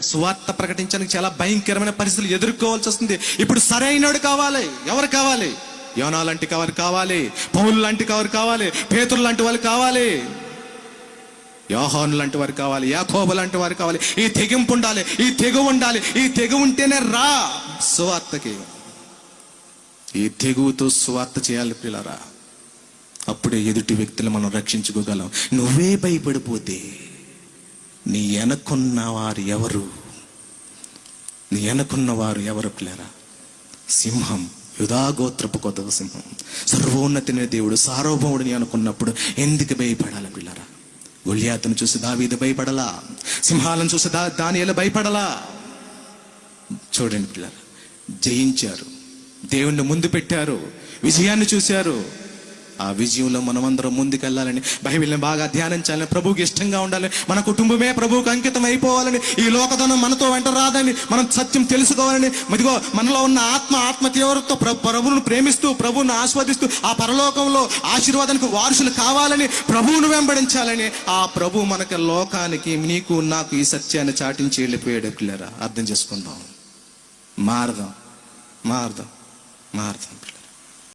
సువార్త ప్రకటించడానికి చాలా భయంకరమైన పరిస్థితులు ఎదుర్కోవాల్సి వస్తుంది. ఇప్పుడు సరైనడు కావాలి. ఎవరు కావాలి? యోనా లాంటి కవరు కావాలి. పౌలు లాంటి కవరు కావాలి. పేతురు లాంటి వాళ్ళు కావాలి. యోహాను లాంటి వారు కావాలి. యాకోబ లాంటి వారు కావాలి. ఈ తెగింపు ఉండాలి. ఈ తెగు ఉండాలి. ఈ తెగు ఉంటేనే రా సువార్తకి. ఈ తెగువతో సువార్త చేయాలి పిల్లరా. అప్పుడే ఎదుటి వ్యక్తులు మనం రక్షించుకోగలం. నువ్వే భయపడిపోతే నీ వెనకున్న వారు ఎవరు? నీ వెనకున్న వారు ఎవరు పిల్లరా? సింహం యుధాగోత్రపు కొత్త సింహం. సర్వోన్నతిని దేవుడు సార్వభౌముడిని అనుకున్నప్పుడు ఎందుకు భయపడాలి పిల్లరా? గొల్యాతను చూసి దావీదు భయపడలా? సింహాలను చూసి దా దానియలు భయపడలా? చూడండి పిల్లరా జయించారు. దేవుణ్ణి ముందు పెట్టారు. విజయాన్ని చూశారు. ఆ విజయంలో మనమందరం ముందుకెళ్ళాలని బైబిల్ని బాగా ధ్యానించాలని ప్రభువుకి ఇష్టంగా ఉండాలని మన కుటుంబమే ప్రభువుకు అంకితం అయిపోవాలని ఈ లోకధనం మనతో వెంట రాదని మనం సత్యం తెలుసుకోవాలని మదిగో మనలో ఉన్న ఆత్మ ఆత్మ తీవ్రతో ప్రభువును ప్రేమిస్తూ ప్రభువును ఆస్వాదిస్తూ ఆ పరలోకంలో ఆశీర్వాదానికి వారసులు కావాలని ప్రభువును వెంబడించాలని ఆ ప్రభు మనకి లోకానికి నీకు నాకు ఈ సత్యాన్ని చాటించి వెళ్ళిపోయాడు పిల్లరా. అర్థం చేసుకుందాం. మారదాం. మారదాం. మారదాం